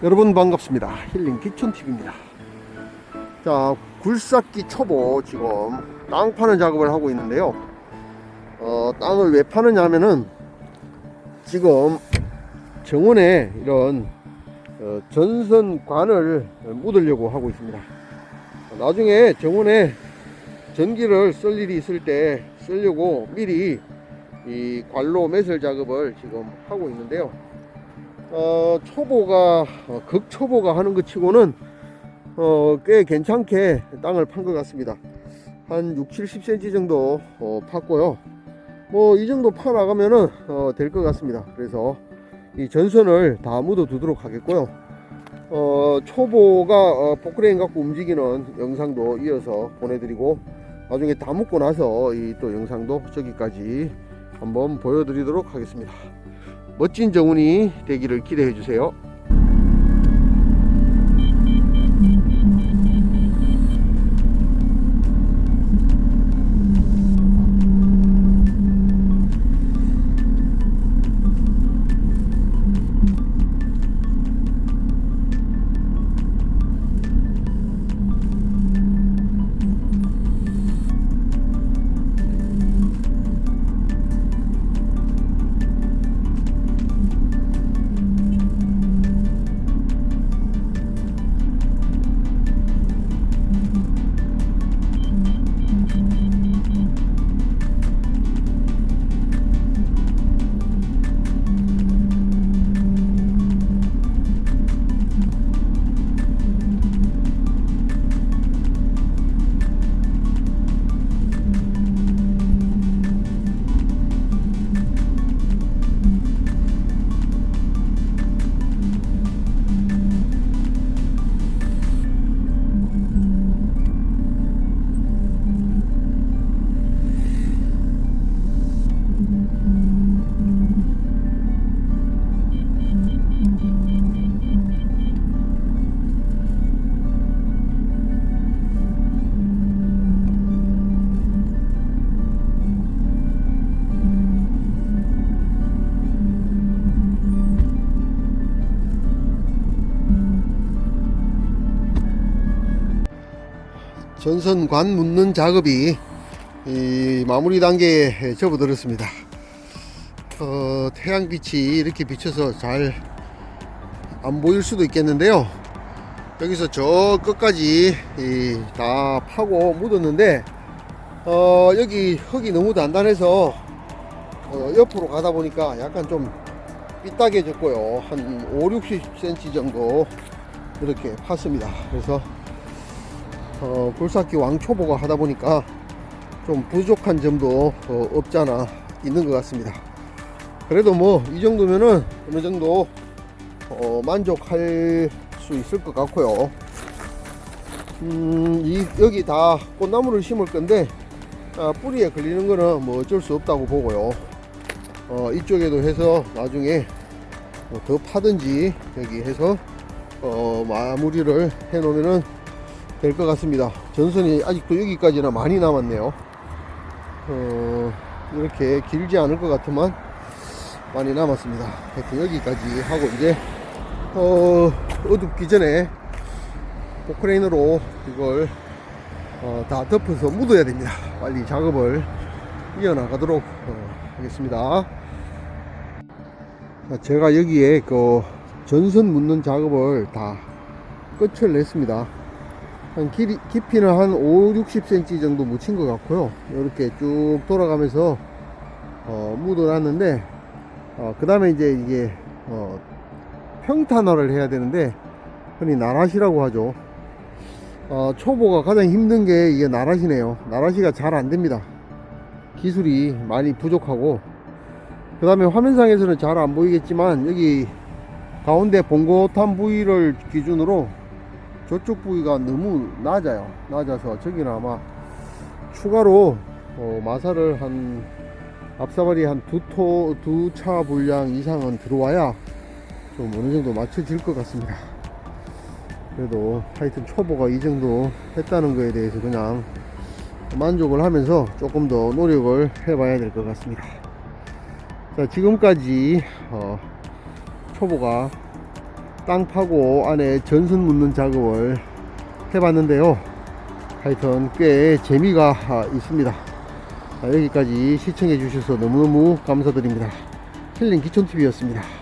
여러분 반갑습니다. 힐링 기촌TV입니다. 자, 굴삭기 초보 지금 땅 파는 작업을 하고 있는데요. 어, 땅을 왜 파느냐 하면은 지금 정원에 이런 어, 전선관을 묻으려고 하고 있습니다. 나중에 정원에 전기를 쓸 일이 있을 때 쓰려고 미리 이 관로 매설 작업을 지금 하고 있는데요. 어, 초보가 어, 극초보가 하는 것 치고는 어, 꽤 괜찮게 땅을 판 것 같습니다. 한 6, 70cm 정도 어, 팠고요. 뭐 이 정도 파 나가면은 어, 될 것 같습니다. 그래서 이 전선을 다 묻어 두도록 하겠고요. 어, 초보가 어, 포크레인 갖고 움직이는 영상도 이어서 보내드리고 나중에 다 묻고 나서 이 또 영상도 저기까지 한번 보여드리도록 하겠습니다. 멋진 정운이 되기를 기대해 주세요. 전선관 묻는 작업이 이 마무리 단계에 접어들었습니다. 어, 태양빛이 이렇게 비쳐서 잘 안 보일 수도 있겠는데요. 여기서 저 끝까지 이, 다 파고 묻었는데 어, 여기 흙이 너무 단단해서 어, 옆으로 가다 보니까 약간 좀 삐딱해졌고요. 한 5, 60cm 정도 이렇게 팠습니다. 그래서 어, 굴삭기 왕초보가 하다 보니까 좀 부족한 점도 어, 없잖아 있는 것 같습니다. 그래도 뭐 이 정도면은 어느 정도 어, 만족할 수 있을 것 같고요. 음, 이, 여기 다 꽃나무를 심을 건데 아, 뿌리에 걸리는 거는 뭐 어쩔 수 없다고 보고요. 어, 이쪽에도 해서 나중에 뭐더 파든지 여기 해서 어, 마무리를 해 놓으면은 될 것 같습니다. 전선이 아직도 여기까지나 많이 남았네요. 어, 이렇게 길지 않을 것 같지만 많이 남았습니다. 하여튼 여기까지 하고 이제 어, 어둡기 전에 포크레인으로 이걸 어, 다 덮어서 묻어야 됩니다. 빨리 작업을 이어나가도록 어, 하겠습니다. 자, 제가 여기에 그 전선 묻는 작업을 다 끝을 냈습니다. 한 길이, 깊이는 한 5, 60cm 정도 묻힌 것 같고요. 이렇게 쭉 돌아가면서 어, 묻어놨는데 어, 그 다음에 이제 이게 어, 평탄화를 해야 되는데 흔히 나라시라고 하죠. 어, 초보가 가장 힘든 게 이게 나라시네요. 나라시가 잘 안 됩니다. 기술이 많이 부족하고 그 다음에 화면상에서는 잘 안 보이겠지만 여기 가운데 봉고탄 부위를 기준으로 저쪽 부위가 너무 낮아요. 낮아서 저기는 아마 추가로 어, 마사를 한 앞사발이 한 두 토, 두 차 분량 이상은 들어와야 좀 어느 정도 맞춰질 것 같습니다. 그래도 하여튼 초보가 이 정도 했다는 거에 대해서 그냥 만족을 하면서 조금 더 노력을 해봐야 될 것 같습니다. 자, 지금까지 어, 초보가 땅 파고 안에 전선 묻는 작업을 해봤는데요. 하여튼 꽤 재미가 아, 있습니다. 아, 여기까지 시청해 주셔서 너무너무 감사드립니다. 힐링 기촌TV였습니다.